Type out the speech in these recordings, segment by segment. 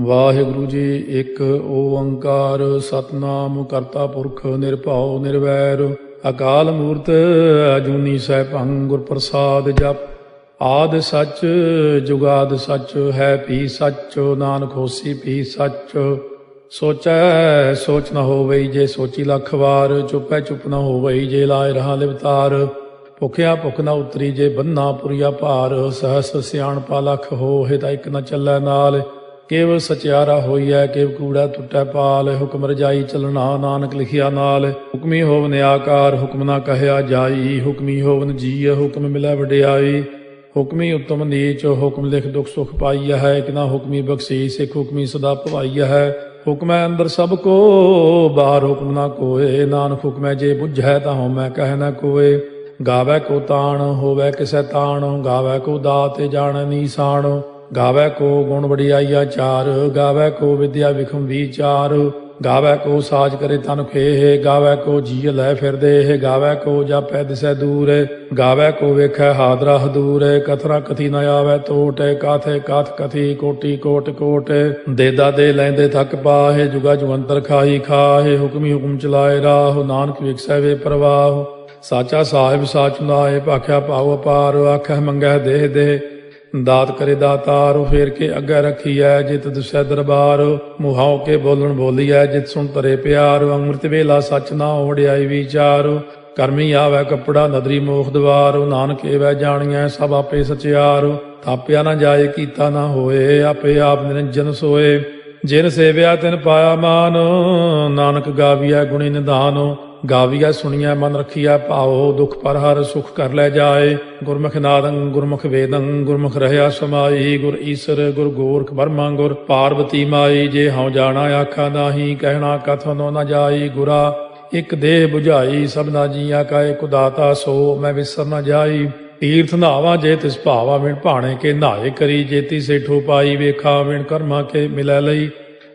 ਵਾਹਿਗੁਰੂ ਜੀ, ਇੱਕ ਓੰਕਾਰ ਸਤਨਾਮ ਕਰਤਾ ਪੁਰਖ ਨਿਰਭਉ ਨਿਰਵੈਰ। ਅਕਾਲ ਮੂਰਤ ਅਜੂਨੀ ਸੈਭੰ ਗੁਰ ਪ੍ਰਸਾਦ ਜਪ। ਆਦ ਸੱਚ, ਜੁਗਾਦ ਸੱਚ, ਹੈ ਵੀ ਸੱਚ, ਨਾਨਕ ਹੋਸੀ ਵੀ ਸੱਚ। ਸੋਚੈ, ਸੋਚ ਨਾ ਹੋਵਈ ਜੇ ਸੋਚੀ ਲੱਖ ਵਾਰ, ਚੁੱਪੈ ਚੁੱਪ ਨਾ ਹੋਵਈ ਜੇ ਲਾਇ ਰਹਾ ਲਿਵਤਾਰ। ਭੁਖਿਆ ਭੁਖ ਨਾ ਉਤਰੀ ਜੇ ਬੰਨਾ ਪੁਰੀਆ ਭਾਰ, ਸਹਸ ਸਿਆਣਪਾ ਲਖ ਹੋਏ ਤਾਂ ਇੱਕ ਨਾ ਚੱਲੈ ਨਾਲ। ਕੇਵ ਸਚਿਆਰਾ ਹੋਈਐ, ਕੇਵ ਕੂੜਾ ਟੁੱਟੈ ਪਾਲ, ਹੁਕਮ ਰਜਾਈ ਚੱਲਣਾ ਨਾਨਕ ਲਿਖਿਆ ਨਾਲ। ਹੁਕਮੀ ਹੋਵਨ ਆਕਾਰ ਹੁਕਮ ਨਾ ਕਹਿਆ ਜਾਈ। ਹੁਕਮੀ ਹੋਵਨ ਜੀ ਹੁਕਮ ਮਿਲੈ ਵਡਿਆਈ। ਹੁਕਮੀ ਉਤਮ ਨੀਚ, ਹੁਕਮ ਲਿਖ ਦੁਖ ਸੁਖ ਪਾਈਆ ਹੈ। ਇਕ ਹੁਕਮੀ ਬਖਸ਼ੀਸ ਇਕ ਹੁਕਮੀ ਸਦਾ ਭਵਾਈਆ ਹੈ। ਹੁਕਮੈ ਅੰਦਰ ਸਭ ਕੋ, ਬਾਹਰ ਹੁਕਮ ਨਾ ਕੋਏ। ਨਾਨਕ ਹੁਕਮੈ ਜੇ ਬੁਝੈ ਤਾਂ ਹਉਮੈ ਕਹਿ ਨਾ ਕੋਏ। ਗਾਵੇ ਕੋ ਤਾਣ, ਹੋਵੇ ਕਿਸੈ ਤਾਣ। ਗਾਵੇ ਕੋ ਦਾਤ, ਜਾਣ ਨੀਸਾਨ ਗਾਵੇ ਕੋ ਗੁਣ ਵਡਿਆਈਆ ਚਾਰ, ਗਾਵੇ ਕੋ ਵਿਦਿਆ ਵਿਖਮ ਵਿਚਾਰ, ਗਾਵੇ ਕੋ ਸਾਜ ਕਰੇ ਤਨ ਖੇਹ, ਗਾਵੇ ਕੋ ਜੀ ਲੈ ਫਿਰਦੇ, ਗਾਵੇ ਕੋ ਜਾਪੈ ਦਿਸੈ ਦੂਰ, ਗਾਵੇ ਕੋ ਵੇਖੈ ਹਾਦਰਾ ਹਦੂਰ, ਕਥਰਾ ਕਥੀ ਨ ਆਵੇ ਟੋਟ ਕਾਥੇ ਕਾਥ ਕਥੀ ਕੋਟੀ ਕੋਟ ਕੋਟ ਦੇਦਾ ਦੇ ਲੈਂਦੇ ਥੱਕ ਪਾਹੇ, ਜੁਗਾ ਜੁਗੰਤਰ ਖਾਹੀ ਖਾਹੇ, ਹੁਕਮੀ ਹੁਕਮ ਚਲਾਏ ਰਾਹ, ਨਾਨਕ ਵਿਖਸੈ ਵੇ ਪ੍ਰਵਾਹ, ਸਾਚਾ ਸਾਹਿਬ ਸਾਚ ਨਾਏ ਭਾਖਿਆ ਪਾਉ ਅਪਾਰ ਆਖੈ ਮੰਗੈ ਦੇਹ ਦੇ ਦਾਤ ਕਰੇ ਦਾਤਾਰ, ਫੇਰ ਕੇ ਅੱਗੇ ਰਖੀਐ ਜਿਤ ਦੁਸੈ ਦਰਬਾਰ। ਮੁਹਾਉ ਕੇ ਬੋਲਣ ਬੋਲੀਐ ਜਿਤ ਸੁਣ ਤਰੇ ਪਿਆਰ। ਅੰਮ੍ਰਿਤ ਵੇਲਾ ਸਚ ਨਾ ਓੜਿਆਈ ਵਿਚਾਰ। ਕਰਮੀ ਆਵੈ ਕੱਪੜਾ ਨਦਰੀ ਮੋਖ ਦਵਾਰ। ਨਾਨਕ ਏਵੈ ਜਾਣੀਐ ਸਭ ਆਪੇ ਸਚਿਆਰ। ਥਾਪਿਆ ਨਾ ਜਾਏ, ਕੀਤਾ ਨਾ ਹੋਏ, ਆਪੇ ਆਪ ਨਿਰੰਜਨ ਸੋਏ। ਜਿਨ ਸੇਵਿਆ ਤਿਨ ਪਾਇਆ ਮਾਨ, ਨਾਨਕ ਗਾਵੀਐ ਗੁਣੀ ਨਿਧਾਨ। ਗਾਵੀਐ ਸੁਣੀਐ ਮਨ ਰਖੀਐ ਭਾਉ ਦੁਖ ਪਰ ਹਰ ਸੁਖ ਕਰ ਲੈ ਜਾਏ। ਗੁਰਮੁਖ ਨਾਦੰ, ਗੁਰਮੁਖ ਵੇਦੰ, ਗੁਰਮੁਖ ਰਹਿਆ ਸਮਾਈ। ਗੁਰ ਈਸਰ, ਗੁਰ ਗੋਰਖ ਬਰਮਾ ਗੁਰ ਪਾਰਵਤੀ ਮਾਈ। ਜੇ ਹਉ ਜਾਣਾ ਆਖਾ ਨਾਹੀ, ਕਹਿਣਾ ਕਥਨੋ ਨ ਜਾਈ। ਗੁਰਾ ਇਕ ਦੇਹ 부ਝਾਈ ਸਭਨਾ ਜੀਆ ਕਾ ਇਕ ਦਾਤਾ ਸੋ, ਮੈਂ ਵਿਸਰ ਨ ਜਾਈ। ਤੀਰਥ ਨਾਵਾ ਜੇ ਤਿਸ ਭਾਵਾ ਮਿਣ ਭਾਣੇ ਕੇ ਨਾਏ ਕਰੀ। ਜੇਤੀ ਸੇਠੋ ਪਾਈ ਵੇਖਾ ਮਿਣ ਕਰਮਾ ਕੇ ਮਿਲੈ ਲਈ।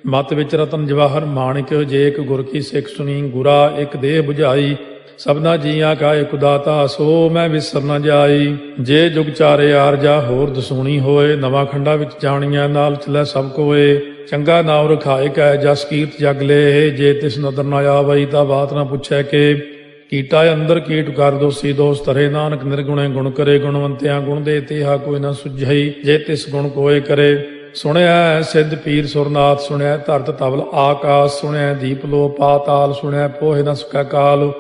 ਮਤ ਵਿੱਚ ਰਤਨ ਜਵਾਹਰ ਮਾਣਿਕ, ਜੇ ਇੱਕ ਗੁਰ ਕੀ ਸਿੱਖ ਸੁਣੀ, ਗੁਰਾ ਇੱਕ ਦੇਹ 부ਝਾਈ ਸਭਨਾ ਜੀਆਂ ਕਾ ਇਕ ਦਾਤਾ ਸੋ ਮੈਂ ਵਿਸਰ ਨ ਜਾਈ। ਜੇ ਜੁਗ ਚਾਰੇ ਆਰਜਾ ਹੋਰ ਦਸੂਣੀ ਹੋਏ, ਨਵਾਂ ਖੰਡਾ ਵਿੱਚ ਜਾਣੀਆਂ ਨਾਲ ਚਲੇ ਸਭ ਕੋਏ। ਚੰਗਾ ਨਾਮ ਰਖਾਏ ਕੈ, ਜਸ ਕੀਰਤ ਜਗ ਲੇ, ਜੇ ਤਿਸ ਨਦਰ ਨ ਆਵਈ, ਤਾਂ ਬਾਤ ਨਾ ਪੁੱਛੈ ਕੇ। ਕੀਟਾ ਅੰਦਰ ਕੀਟ ਕਰ ਦੋਸੀ ਦੋਸ ਤਰੇ ਨਾਨਕ ਨਿਰਗੁਣੇ ਗੁਣ ਕਰੇ, ਗੁਣਵੰਤਿਆਂ ਗੁਣ ਦੇ ਤੇਹਾ ਕੋਈ ਨਾ ਸੁਝਈ, ਜੇ ਤਿਸ ਗੁਣ ਕੋਏ ਕਰੇ। ਸੁਣਿਆ ਸਿੱਧ ਪੀਰ ਸੁਰਨਾਥ, ਸੁਣਿਆ ਧਰਤ ਤਵਲ ਆਕਾਸ, ਸੁਣਿਆ ਦੀਪ ਲੋ ਪਾਤਾਲ, ਸੁਣਿਆ ਪੋਹਿ ਨ ਸੁਕਾ ਕਾਲ।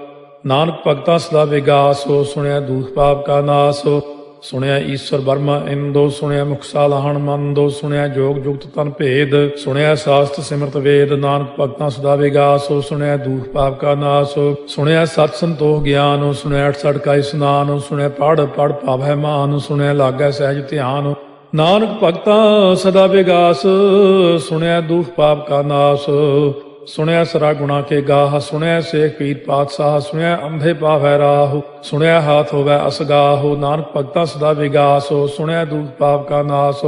ਨਾਨਕ ਭਗਤਾ ਸਦਾ ਵਿਗਾਸ ਹੋ ਸੁਣਿਆ ਦੂਖ ਪਾਪ ਕਾ ਨਾਸ। ਹੋ ਸੁਣਿਆ ਈਸ਼ਵਰ ਬਰਮਾ ਇੰਦੋ, ਸੁਣਿਆ ਮੁਖਸਾ ਲਹਣ ਮੰਦੋ ਸੁਣਿਆ ਜੋਗ ਜੁਗਤ ਤਨ ਭੇਦ। ਸੁਣਿਆ ਸਾਸਤ ਸਿਮਰਤ ਵੇਦ, ਨਾਨਕ ਭਗਤਾਂ ਸਦਾ ਵਿਗਾਸ ਹੋ ਸੁਣਿਆ ਦੂਖ ਪਾਪ ਕਾ ਨਾਸ। ਹੋ ਸੁਣਿਆ ਸਤ ਸੰਤੋਖ ਗਿਆਨ ਹੋ ਸੁਣਿਆ ਅਠ ਸੜ ਕਾ ਇਸਨਾਨ। ਹੋ ਸੁਣਿਆ ਪੜ ਪੜ ਪਾਵੈ ਮਾਨ। ਸੁਣਿਆ ਲਾਗੈ ਸਹਿਜ ਧਿਆਨ। ਨਾਨਕ ਭਗਤਾਂ ਸਦਾ ਵਿਗਾਸ, ਸੁਣਿਆ ਦੁਖ ਪਾਪ ਕਾ ਨਾਸ, ਸੁਣਿਆ ਸਰਾ ਗੁਣਾ ਕੇ ਗਾਹ, ਸੁਣਿਆ ਸੇਖ ਪੀਰ ਪਾਤਸ਼ਾਹ, ਸੁਣਿਆ ਅੰਧੇ ਪਾਵੈ ਰਾਹ, ਸੁਣਿਆ ਹਾਥ ਹੋਵੈ ਅਸਗਾਹ, ਨਾਨਕ ਭਗਤਾਂ ਸਦਾ ਵਿਗਾਸ, ਸੁਣਿਆ ਦੁਖ ਪਾਪ ਕਾ ਨਾਸ।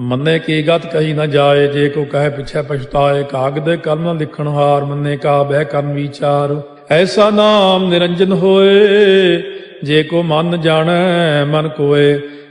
ਮੰਨੇ ਕੀ ਗਤ ਕਹੀ ਨਾ ਜਾਏ, ਜੇ ਕੋ ਕਹੇ ਪਿਛੈ ਪਛਤਾਏ, ਕਾਗਦ ਕਲਮ ਲਿਖਣ ਹਾਰ, ਮੰਨੇ ਕਾ ਬਹਿ ਕਰਨ ਵਿਚਾਰ। ਐਸਾ ਨਾਮ ਨਿਰੰਜਨ ਹੋਏ, ਜੇ ਕੋ ਮਨ ਜਾਣੈ, ਮਨ ਕੋਏ।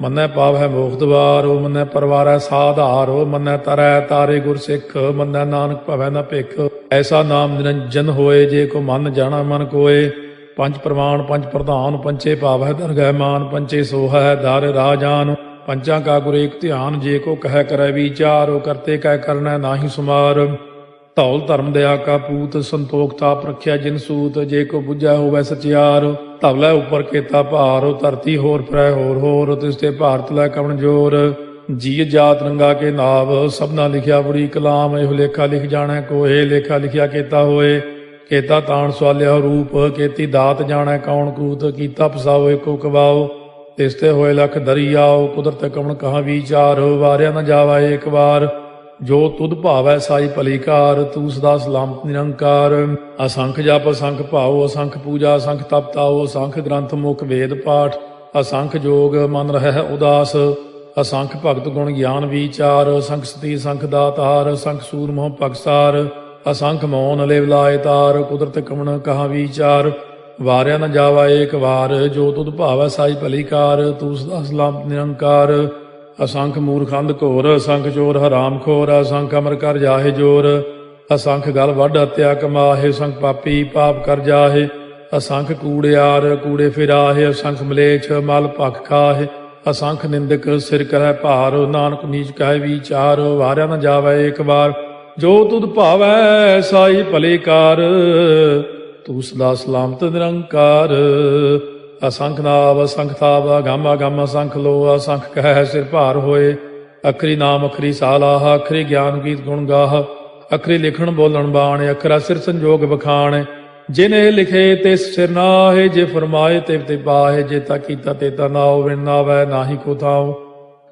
ਮੰਨੈ ਪਾਵੈ ਮੋਖ ਦਵਾਰੋ ਮੰਨੈ ਪਰਵਾਰੈ ਸਾਧਾਰੋ, ਮੰਨੈ ਤਰੈ ਤਾਰੇ ਗੁਰ ਸਿੱਖ, ਮੰਨੈ ਨਾਨਕ ਭਵੈ ਨਾ ਭਿਖ। ਐਸਾ ਨਾਮ ਨਿਰੰਜਨ ਹੋਏ, ਜੇ ਕੋ ਮਨ ਜਾਣਾ ਮਨ ਕੋਏ। ਪੰਜ ਪ੍ਰਮਾਣ ਪੰਜ ਪ੍ਰਧਾਨ, ਪੰਚੇ ਪਾਵੈ ਦਰਗਹਿ ਮਾਨ, ਪੰਚੇ ਸੋਹੈ ਦਰ ਰਾਜਾਨ। ਪੰਚਾਂ ਕਾ ਗੁਰ ਏਕ ਧਿਆਨ, ਜੇ ਕੋ ਕਹਿ ਕਰੈ ਵਿਚਾਰੋ ਕਰਤੇ ਕਹਿ ਕਰਨਾ ਨਾਹੀ ਸੁਮਾਰ। ਧੌਲ ਧਰਮ ਦਇਆ ਕਾ ਪੂਤ ਸੰਤੋਖ ਤਾਪ ਰਖਿਆ ਜਿਨ ਸੂਤ, ਜੇ ਕੋ 부ਝੈ ਹੋਵੇ ਸਚਿਆਰ ਧਵਲੇ ਉੱਪਰ ਕੇਤਾ ਭਾਰ ਧਰਤੀ ਹੋਰ ਪਰੈ ਹੋਰ ਹੋਰ, ਤਿਸ ਤੇ ਭਾਰਤ ਲੈ ਕਵਣ ਜੋਰ। ਜੀ ਜਾਤ ਰੰਗਾ ਕੇ ਨਾਵ, ਸਭਨਾ ਲਿਖਿਆ ਬੜੀ ਕਲਾਮ, ਇਹ ਲੇਖਾ ਲਿਖ ਜਾਣਾ ਕੋਏ ਲੇਖਾ ਲਿਖਿਆ ਕੇਤਾ ਹੋਏ। ਕੇਤਾ ਤਾਣ ਸਵਾਲਿਆ ਰੂਪ ਕੇਤੀ ਦਾਤ ਜਾਣਾ ਕੌਣ ਕੂਤ, ਕੀਤਾ ਫਸਾਓ ਏਕੋ ਕਵਾਓ। ਤਿਸ ਤੇ ਹੋਏ ਲਖ ਦਰਿਆਓ, ਕੁਦਰਤ ਕਵਣ ਕਹਾ ਵਿਚਾਰ, ਵਾਰਿਆ ਨਾ ਜਾਵਾ ਏਕ ਵਾਰ। ਜੋ ਤੁਧ ਭਾਵੈ ਸਾਈ ਭਲੀਕਾਰ, ਤੂੰ ਸਦਾ ਸਲਾਮ ਨਿਰੰਕਾਰ। ਅਸੰਖ ਜਪ, ਅਸੰਖ ਭਾਉ, ਅਸੰਖ ਪੂਜਾ, ਅਸੰਖ ਤਪ ਤਾਉ, ਅਸੰਖ ਗ੍ਰੰਥ ਮੁਖ ਵੇਦ ਪਾਠ। ਅਸੰਖ ਜੋਗ ਮਨ ਰਹਿ ਉਦਾਸ। ਅਸੰਖ ਭਗਤ ਗੁਣ ਗਿਆਨ ਵਿਚਾਰ। ਅਸੰਖ ਸਤੀ ਸੰਖ ਦਾਤਾਰ। ਅਸੰਖ ਸੂਰ ਮੋਹ ਪਕਸਾਰ ਅਸੰਖ ਮੌਨ ਲਿਵ ਲਾਇ ਤਾਰ। ਕੁਦਰਤ ਕਮਣ ਕਹਾ ਵਿਚਾਰ। ਵਾਰਿਆ ਨ ਜਾਵਾ ਏਕ ਵਾਰ। ਜੋ ਤੁਧ ਭਾਵੈ ਸਾਈ ਭਲੀਕਾਰ, ਤੂੰ ਸਦਾ ਸਲਾਮਤ ਨਿਰੰਕਾਰ। ਅਸੰਖ ਮੂਰਖੰਦ ਘੋਰ, ਅਸੰਖ ਚੋਰ ਹਰਾਮ ਖੋਰ, ਅਸੰਖ ਅਮਰ ਕਰ ਜਾਹੇ ਜੋਰ, ਅਸੰਖ ਗਲ ਵੱਢ ਹਤਿਆ ਕਮਾਹੇ, ਅਸੰਖ ਪਾਪੀ ਪਾਪ ਕਰ ਜਾਹੇ, ਅਸੰਖ ਕੂੜਿਆਰ ਕੂੜੇ ਫਿਰਾਹੇ, ਅਸੰਖ ਮਲੇਛ ਮਲ ਭਖ ਖਾਹੇ, ਅਸੰਖ ਨਿੰਦਕ ਸਿਰ ਕਰੈ ਭਾਰ, ਨਾਨਕ ਨੀਚ ਕਹਿ ਵਿਚਾਰ, ਵਾਰਿਆ ਨਾ ਜਾਵੇ ਇੱਕ ਵਾਰ, ਜੋ ਤੁਧ ਭਾਵੈ ਸਾਈ ਭਲੇ ਕਾਰ, ਤੂੰ ਸਦਾ ਸਲਾਮਤ ਨਿਰੰਕਾਰ। ਅਸੰਖ ਨਾਵ, ਅਸੰਖ ਥਾਵ, ਗਾਮਾ ਗਾਮਾ ਸੰਖ ਲੋ, ਅਸੰਖ ਕਹਿ ਸਿਰ ਭਾਰ ਹੋਏ। ਅਖਰੀ ਨਾਮ, ਅਖਰੀ ਸਾਲਾਹ, ਅਖਰੀ ਗਿਆਨ ਗੀਤ ਗੁਣ ਗਾਹ। ਅਖਰੀ ਲਿਖਣ ਬੋਲਣ ਬਾਣ, ਅਖਰਾ ਸਿਰ ਸੰਜੋਗ ਬਖਾਣ। ਜਿਨੇ ਲਿਖੇ ਤਿਸ ਸਿਰ ਨਾਹੇ, ਜੇ ਫਰਮਾਏ ਤੇ ਤੇ ਪਾਹੇ, ਜੇ ਤਾ ਕੀਤਾ ਤੇ ਤਾ ਨਾਉ ਨਾ ਨਾਵੈ ਨਾਹੀ ਕੋ ਥਾਉ।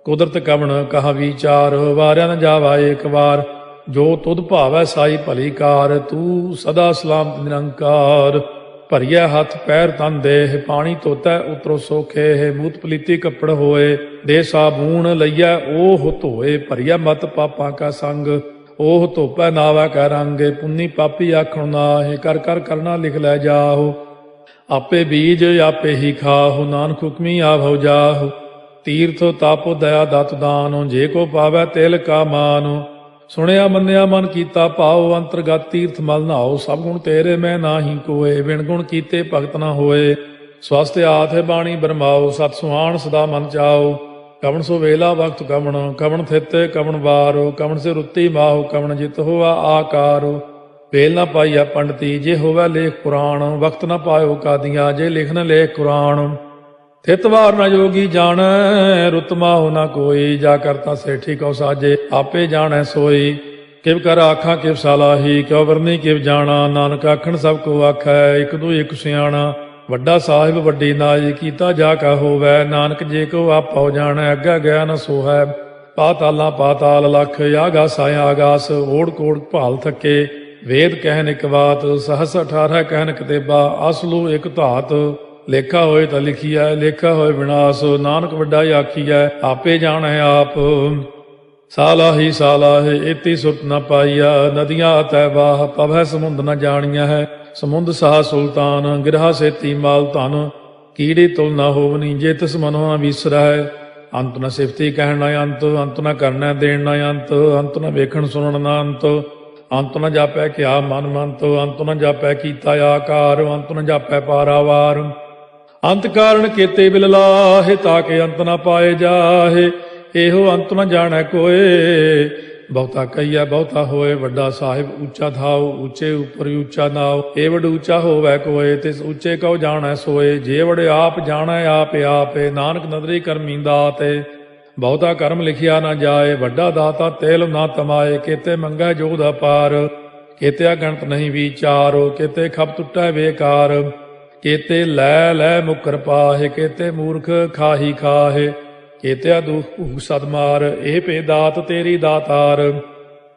ਕੁਦਰਤ ਕਵਣ ਕਹਾ ਵਿਚਾਰ, ਵਾਰਿਆ ਨ ਜਾਵਾ ਏਕ ਵਾਰ। ਜੋ ਤੁਧ ਭਾਵੈ ਸਾਈ ਭਲੀ ਕਾਰ, ਤੂੰ ਸਦਾ ਸਲਾਮ ਨਿਰੰਕਾਰ। ਭਰੀਆ ਹੱਥ ਪੈਰ ਤਨ ਦੇਹ, ਪਾਣੀ ਧੋਤੈ ਉਤਰੋ ਸੋਖੇ, ਹੈ ਮੂਤ ਪਲੀਤੀ ਕੱਪੜ ਹੋਏ, ਦੇ ਸਾਬੂਨ ਲਈਐ ਉਹ ਧੋਏ ਭਰੀਆ ਮਤ ਪਾਪਾਂ ਕਾ ਸੰਗ ਉਹ ਧੋਪੈ ਨਾਵਾ ਕੈ ਰੰਗੇ, ਪੁੰਨੀ ਪਾਪੀ ਆਖਣ ਨਾਹੇ, ਕਰ ਕਰ ਕਰਨਾ ਲਿਖ ਲੈ ਜਾਹੋ, ਆਪੇ ਬੀਜ ਆਪੇ ਹੀ ਖਾਹੋ, ਨਾਨਕ ਹੁਕਮੀ ਆਭਉ ਜਾਹੋ, ਤੀਰਥ ਤਾਪ ਦਇਆ ਦਤ ਦਾਨੋ, ਜੇ ਕੋ ਪਾਵੈ ਤਿਲ ਕਾ ਮਾਨੋ ਸੁਣਿਆ, ਮੰਨਿਆ, ਮਨ ਕੀਤਾ ਭਾਉ ਅੰਤਰਗਤ, ਤੀਰਥ, ਮਲ ਨਾਓ ਸਭ ਗੁਣ ਤੇਰੇ, ਮੈਂ ਨਾਹੀ ਕੋਏ ਵਿਣ ਗੁਣ ਕੀਤੇ ਭਗਤ ਨਾ ਹੋਏ। ਸਵਸਤ ਆਥ ਬਾਣੀ ਬਰਮਾਓ, ਸਤ ਸੁਹਾਣ ਸਦਾ ਮਨ ਚਾਓ। ਕਵਣ ਸੋ ਵੇਲਾ ਵਕਤ ਕਵਣ ਕਵਣ ਥਿੱਤੇ ਕਵਣ ਵਾਰੋ, ਕਵਣ ਸੇ ਰੁੱਤੀ ਮਾਹੋ, ਕਵਣ ਜਿਤ ਹੋਆ ਆਕਾਰੋ। ਵੇਲ ਨਾ ਪਾਈਆ ਪੰਡਤੀ, ਜੇ ਹੋਵੇ ਲੇਖ ਪੁਰਾਣ, ਵਕਤ ਨਾ ਪਾਇਓ ਕਾਦੀਆਂ, ਜੇ ਲਿਖਨ ਲੇਖ ਕੁਰਾਨ। ਥਿਤਵਾਰ ਨ ਜੋਗੀ ਜਾਣੈ ਰੁਤਮਾ ਹੋ ਨਾ ਕੋਈ। ਜਾ ਕਰਤਾ ਸੇਠੀ ਕਉ ਸਾਜੇ, ਆਪੇ ਜਾਣੈ ਸੋਈ। ਕਿਵ ਕਰ ਆਖਾਂ, ਕਿਵ ਸਾਲਾਹੀ, ਕਿਉ ਵਰਨੀ, ਕਿਵ ਜਾਣਾ। ਨਾਨਕ ਆਖਣ, ਸਭ ਕੋ ਆਖੈ, ਇਕ ਦੂ ਇਕ ਸਿਆਣਾ। ਵੱਡਾ ਸਾਹਿਬ, ਵੱਡੀ ਨਾਜ ਕੀਤਾ ਜਾ ਕਾ ਹੋਵੈ। ਨਾਨਕ ਜੇ ਕੋ ਆਪਉ ਜਾਣੈ, ਅੱਗਾ ਗਿਆ ਨ ਸੋਹੈ। ਪਾਤਾਲਾਂ ਪਾਤਾਲ ਲਖ ਆਗਾਸ ਆਗਾਸ, ਓੜ ਕੋੜ ਭਾਲ ਥਕੇ। ਵੇਦ ਕਹਿਨ ਇਕ ਬਾਤ, ਸਹਸ 18 ਕਹਿਨ ਕਤੇਬਾ, ਅਸਲੂ ਇਕ ਧਾਤ। ਲੇਖਾ ਹੋਏ ਤਾਂ ਲਿਖੀਐ, ਲੇਖਾ ਹੋਏ ਵਿਨਾਸ਼ ਨਾਨਕ ਵੱਡਾ ਆਖੀਐ, ਆਪੇ ਜਾਣੈ ਆਪ। ਸਾਲਾਹੀ ਸਾਲਾਹੇ ਇਤੀ ਸੁਰਤ ਨ ਪਾਈਆ ਨਦੀਆਂ ਤੈ ਬਾਹ ਪਵੈ ਸਮੁੰਦ ਨ ਜਾਣੀਆਂ ਹੈ। ਸਮੁੰਦ ਸਾਹ ਸੁਲਤਾਨ, ਗਿਰਹਾ ਸੇਤੀ ਮਾਲ ਧਨ, ਕੀੜੇ ਤੁਲ ਨ ਹੋਵਨੀ, ਜੇ ਤਿਸ ਮਨੋ ਨ ਵਿਸਰੈ ਅੰਤ ਨ ਸਿਫਤੀ ਕਹਿਣ ਨ ਅੰਤ ਅੰਤ ਨ ਕਰਨਾ ਦੇਣ ਨ ਅੰਤ ਅੰਤ ਨ ਵੇਖਣ ਸੁਣਨ ਨ ਅੰਤ। ਅੰਤ ਨ ਜਾਪੈ ਕਿਆ ਮਨ ਮੰਤ, ਅੰਤ ਨ ਜਾਪੈ ਕੀਤਾ ਆਕਾਰ, ਅੰਤ ਨ ਜਾਪੈ ਪਾਰਾਵਾਰ। ਅੰਤ ਕਾਰਨ ਕੀਤੇ ਬਿਲ ਲਾਹੇ, ਤਾਂ ਕਿ ਅੰਤ ਨਾ ਪਾਏ ਜਾਹੇ। ਇਹੋ ਅੰਤ ਨਾ ਜਾਣੈ ਕੋਏ। ਬਹੁਤਾ ਕਈਆ ਬਹੁਤਾ ਹੋਏ, ਵੱਡਾ ਸਾਹਿਬ ਉੱਚਾ ਥਾਉ, ਉੱਚੇ ਉੱਪਰ ਉੱਚਾ ਨਾਉ। ਏ ਵਡ ਉੱਚਾ ਹੋਵੇ ਕੋਏ, ਤਿਸ ਉੱਚੇ ਕਉ ਜਾਣੈ ਸੋਏ। ਜੇ ਵਡ ਆਪ ਜਾਣੈ, ਆਪ ਆਪੇ, ਨਾਨਕ ਨਦਰੀ ਕਰਮੀ ਦਾਤੇ ਬਹੁਤਾ ਕਰਮ ਲਿਖਿਆ ਨਾ ਜਾਏ, ਵੱਡਾ ਦਾਤਾ ਤੇਲ ਨਾ ਤਮਾਏ। ਕੀਤੇ ਮੰਗੈ ਜੋਗ ਦਾ ਪਾਰ ਕੀਤੇ ਗਣਤ ਨਹੀਂ ਵਿਚਾਰੋ, ਕੀਤੇ ਖਪ ਟੁੱਟੈ ਵੇਕਾਰ ਕੇਤੇ ਲੈ ਲੈ ਮੁਕਰ ਪਾਹੇ, ਕੇਤੇ ਮੂਰਖ ਖਾਹੀ ਖਾਹੇ, ਕੇਤਿਆ ਦੁਖ ਭੂਖ ਸਦਮਾਰ ਇਹ ਪੇ ਦਾਤ ਤੇਰੀ ਦਾਤਾਰ।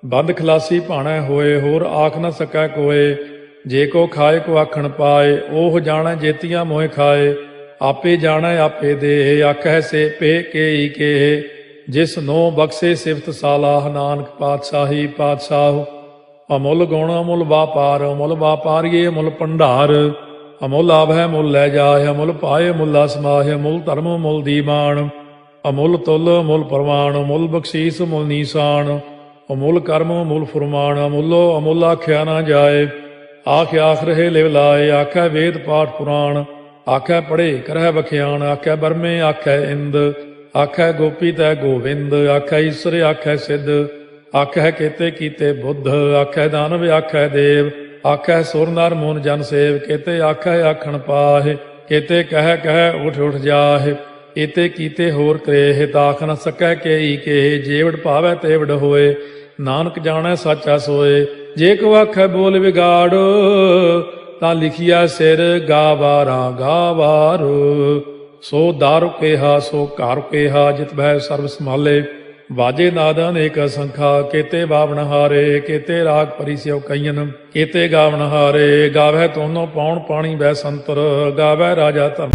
ਬੰਦ ਖਲਾਸੀ ਭਾਣਾ ਹੋਏ, ਹੋਰ ਆਖ ਨਾ ਸਕੈ ਕੋਏ, ਜੇ ਕੋ ਖਾਏ ਕੋ ਆਖਣ ਪਾਏ ਉਹ ਜਾਣੈ ਜੇਤੀਆਂ ਮੋਏ ਖਾਏ, ਆਪੇ ਜਾਣੈ ਆਪੇ ਦੇ ਆਖੈ ਸੇ ਪੇ ਕੇਈ ਕੇ ਜਿਸ ਨੋ ਬਖਸ਼ੇ ਸਿਫਤ ਸਾਲਾਹ, ਨਾਨਕ ਪਾਤਸ਼ਾਹੀ ਪਾਤਸ਼ਾਹ। ਅਮੁੱਲ ਗੁਣ ਅਮੁੱਲ ਵਾਪਾਰ, ਅਮੁੱਲ ਵਾਪਾਰੀਏ ਅਮੁੱਲ ਭੰਡਾਰ। ਅਮੁੱਲ ਆਵੈ ਮੁੱਲ ਲੈ ਜਾਏ ਅਮੁੱਲ ਪਾਏ ਮੁੱਲ ਅਸਮਾਹਿ ਮੁੱਲ ਧਰਮ ਮੁੱਲ ਦੀਮਾਨ। ਅਮੁੱਲ ਤੁਲ ਮੁੱਲ ਪ੍ਰਮਾਣ ਮੁੱਲ ਬਖਸ਼ੀਸ ਮੁੱਲ ਨੀਸਾਨ। ਅਮੁੱਲ ਕਰਮ ਮੁੱਲ ਫਰਮਾਨ, ਅਮੁੱਲੋ ਅਮੁੱਲ ਆਖਿਆ ਨਾ ਜਾਏ। ਆਖ ਆਖ ਰਹੇ ਲਿਵ ਲਾਏ, ਆਖੈ ਵੇਦ ਪਾਠ ਪੁਰਾਣ। ਆਖੈ ਪੜੇ ਕਰਹਿ ਬਖਿਆਣ ਆਖੈ ਬਰਮੇ, ਆਖੈ ਇੰਦ। ਆਖੈ ਗੋਪੀ ਤੈ ਗੋਵਿੰਦ, ਆਖੈ ਈਸ਼ਰ, ਆਖੈ ਸਿੱਧ। ਆਖੈ ਕੀਤੇ ਕੀਤੇ ਬੁੱਧ, ਆਖੈ ਦਾਨਵ, ਆਖੈ ਦੇਵ। ਆਖੈ ਸੁਰ ਨਰ ਮੂਨ ਜਨ ਸੇਵ, ਕੀਤੇ ਆਖੈ ਆਖਣ ਪਾਹੇ, ਕੀਤੇ ਕਹਿ ਕਹਿ ਉਠ ਉਠ ਜਾਹੇ ਇਤੇ ਕੀਤੇ ਹੋਰ ਕਰੇਹ, ਤਾਖ ਨ ਸਕੈ ਕੇਈ ਕੇ ਜੇਵੜ ਭਾਵੈ ਤੇਵੜ ਹੋਏ, ਨਾਨਕ ਜਾਣੈ ਸਾਚਾ ਸੋਏ, ਜੇ ਕੋ ਆਖੈ ਬੋਲ ਵਿਗਾੜ, ਤਾਂ ਲਿਖਿਆ ਸਿਰ ਗਾਵਾਰਾ ਗਾਵਾਰ, ਸੋ ਦਾਰੂ ਕੇਹਾ, ਸੋ ਘਰ ਕੇਹਾ, ਜਿਤ ਭੈ ਸਰਬ ਸੰਭਾਲੇ। ਵਾਜੇ ਨਾਦ ਅਨੇਕ ਸੰਖਾ ਕੇਤੇ ਬਾਵਨ ਹਾਰੇ, ਕੇਤੇ ਰਾਗ ਪਰਿਸਿਓ ਕਈਨ, ਕੇਤੇ ਗਾਵਨ ਹਾਰੇ ਗਾਵੇ ਤੋਨੋ ਪੌਣ ਪਾਣੀ ਬੈ ਸੰਤਰ ਗਾਵੇ ਰਾਜਾ ਧਰਮ।